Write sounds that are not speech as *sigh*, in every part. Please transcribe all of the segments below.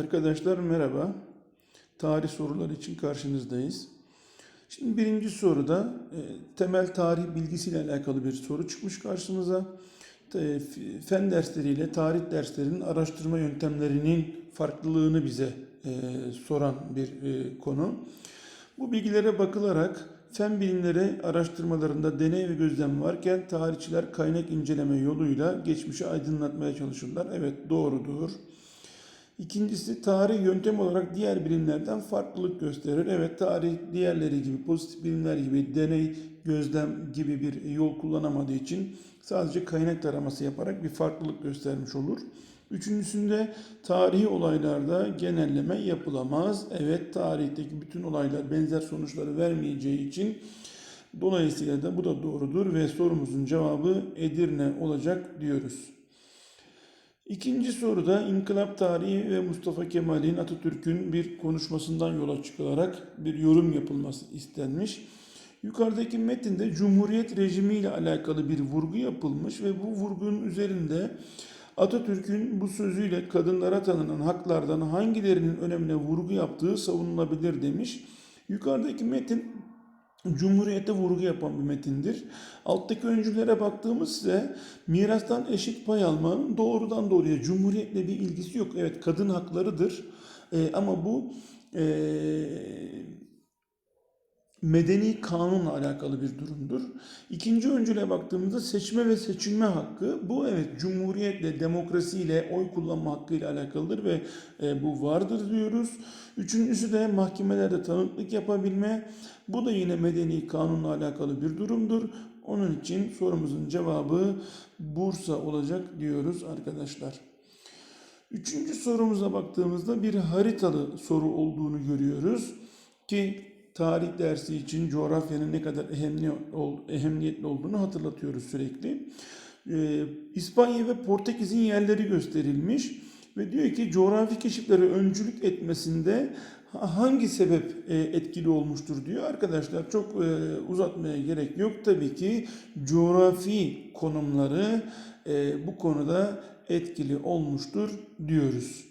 Arkadaşlar merhaba. Tarih soruları için karşınızdayız. Şimdi birinci soruda e, temel tarih bilgisiyle alakalı bir soru çıkmış karşımıza. E, fen dersleriyle tarih derslerinin araştırma yöntemlerinin farklılığını bize e, soran bir e, konu. Bu bilgilere bakılarak fen bilimleri araştırmalarında deney ve gözlem varken tarihçiler kaynak inceleme yoluyla geçmişi aydınlatmaya çalışırlar. Evet doğrudur. İkincisi tarih yöntem olarak diğer bilimlerden farklılık gösterir. Evet tarih diğerleri gibi pozitif bilimler gibi deney, gözlem gibi bir yol kullanamadığı için sadece kaynak taraması yaparak bir farklılık göstermiş olur. Üçüncüsünde tarihi olaylarda genelleme yapılamaz. Evet tarihteki bütün olaylar benzer sonuçları vermeyeceği için dolayısıyla da bu da doğrudur ve sorumuzun cevabı Edirne olacak diyoruz. İkinci soruda İnkılap Tarihi ve Mustafa Kemal'in Atatürk'ün bir konuşmasından yola çıkılarak bir yorum yapılması istenmiş. Yukarıdaki metinde Cumhuriyet rejimi ile alakalı bir vurgu yapılmış ve bu vurgunun üzerinde Atatürk'ün bu sözüyle kadınlara tanınan haklardan hangilerinin önemine vurgu yaptığı savunulabilir demiş. Yukarıdaki metin Cumhuriyete vurgu yapan bir metindir. Alttaki öncülere baktığımız ise mirastan eşit pay almanın doğrudan doğruya Cumhuriyetle bir ilgisi yok. Evet kadın haklarıdır Ee, ama bu ee, medeni kanunla alakalı bir durumdur. İkinci öncüle baktığımızda seçme ve seçilme hakkı bu evet cumhuriyetle, demokrasiyle, oy kullanma hakkıyla alakalıdır ve e, bu vardır diyoruz. Üçüncüsü de mahkemelerde tanıklık yapabilme. Bu da yine medeni kanunla alakalı bir durumdur. Onun için sorumuzun cevabı Bursa olacak diyoruz arkadaşlar. Üçüncü sorumuza baktığımızda bir haritalı soru olduğunu görüyoruz ki tarih dersi için coğrafyanın ne kadar ehemli, ol- ehemmiyetli olduğunu hatırlatıyoruz sürekli. Ee, İspanya ve Portekiz'in yerleri gösterilmiş ve diyor ki coğrafi keşiflere öncülük etmesinde ha- hangi sebep e, etkili olmuştur diyor. Arkadaşlar çok e, uzatmaya gerek yok. Tabii ki coğrafi konumları e, bu konuda etkili olmuştur diyoruz.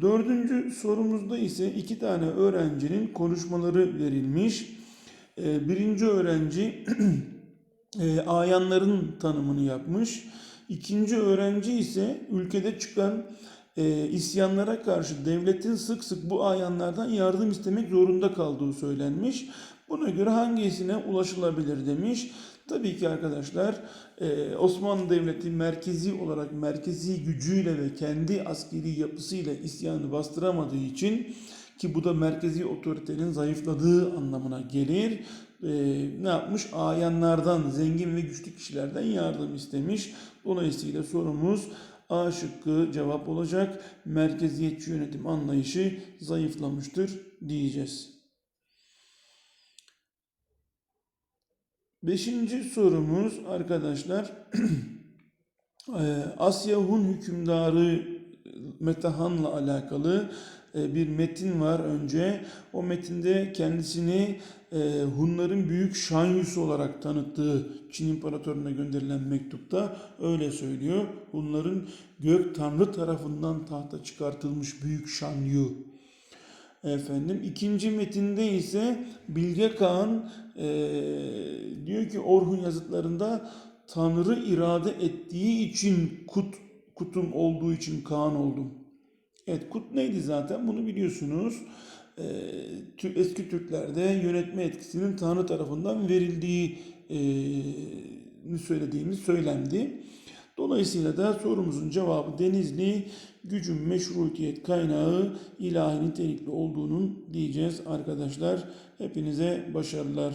Dördüncü sorumuzda ise iki tane öğrencinin konuşmaları verilmiş. Ee, Birinci öğrenci *clears throat* e, ayanların tanımını yapmış. İkinci öğrenci ise ülkede çıkan e, isyanlara karşı devletin sık sık bu ayanlardan yardım istemek zorunda kaldığı söylenmiş. Buna göre hangisine ulaşılabilir demiş. Tabii ki arkadaşlar e, Osmanlı Devleti merkezi olarak merkezi gücüyle ve kendi askeri yapısıyla isyanı bastıramadığı için ki bu da merkezi otoritenin zayıfladığı anlamına gelir. E, ne yapmış? Ayanlardan, zengin ve güçlü kişilerden yardım istemiş. Dolayısıyla sorumuz A şıkkı cevap olacak. Merkeziyetçi yönetim anlayışı zayıflamıştır diyeceğiz. Beşinci sorumuz arkadaşlar *clears throat* Asya Hun hükümdarı Metahan'la alakalı bir metin var önce. O metinde kendisini Hunların büyük Şanyüsü olarak tanıttığı Çin İmparatorluğu'na gönderilen mektupta öyle söylüyor. Hunların gök tanrı tarafından tahta çıkartılmış büyük Şanyu. Efendim ikinci metinde ise Bilge Kağan ki Orhun yazıtlarında Tanrı irade ettiği için kut kutum olduğu için Kaan oldum. Evet kut neydi zaten bunu biliyorsunuz. Tü- eski Türklerde yönetme etkisinin Tanrı tarafından verildiği eee, söylediğimiz söylemdi. Dolayısıyla da sorumuzun cevabı Denizli gücün meşrutiyet kaynağı ilahi nitelikli olduğunun diyeceğiz arkadaşlar. Hepinize başarılar.